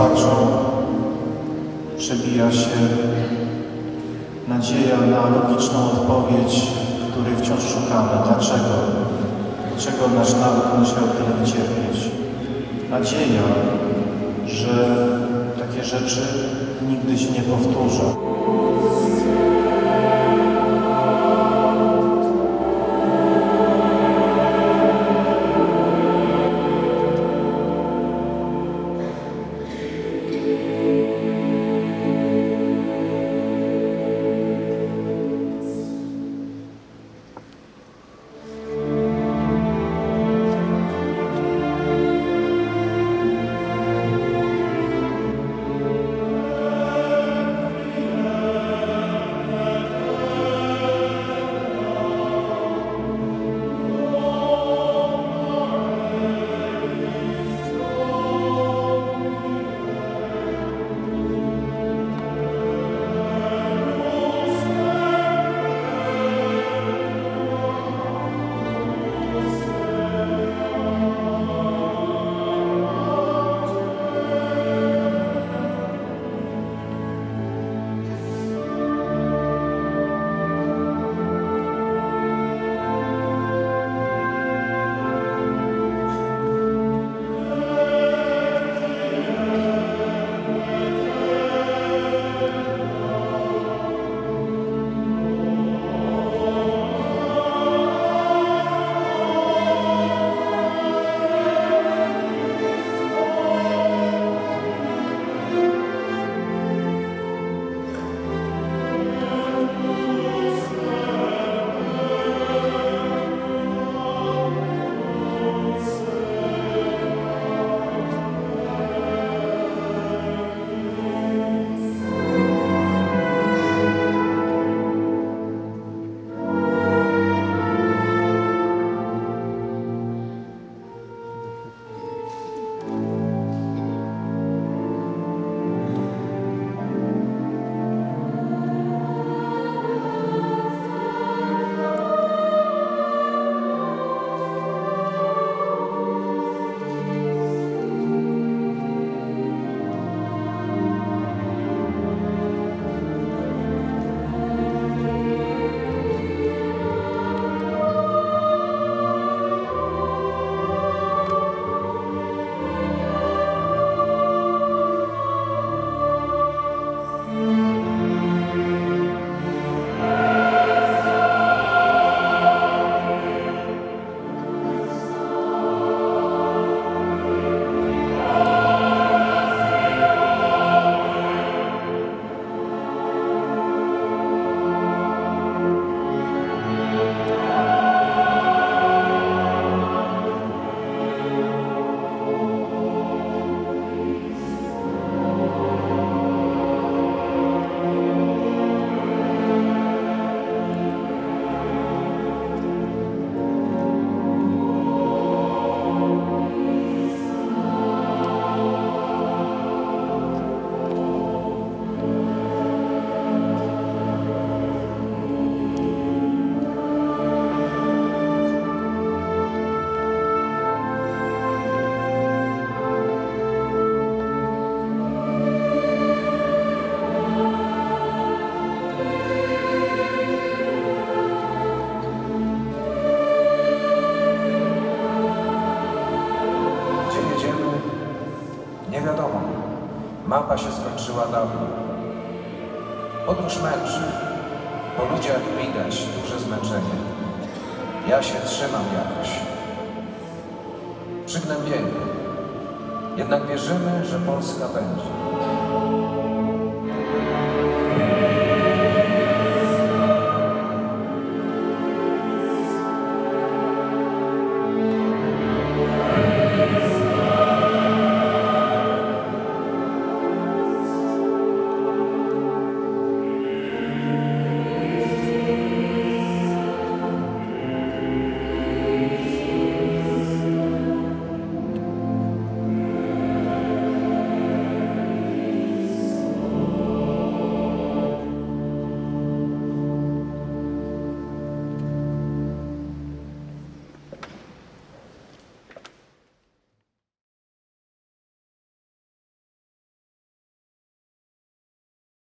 tarczą przebija się nadzieja na logiczną odpowiedź, której wciąż szukamy. Dlaczego? Dlaczego nasz naród musiał tyle cierpieć? Nadzieja, że takie rzeczy nigdy się nie powtórzą. Mapa się skończyła dawno. Podróż męczy. Po ludziach widać duże zmęczenie. Ja się trzymam jakoś. Przygnębienie. Jednak wierzymy, że Polska będzie.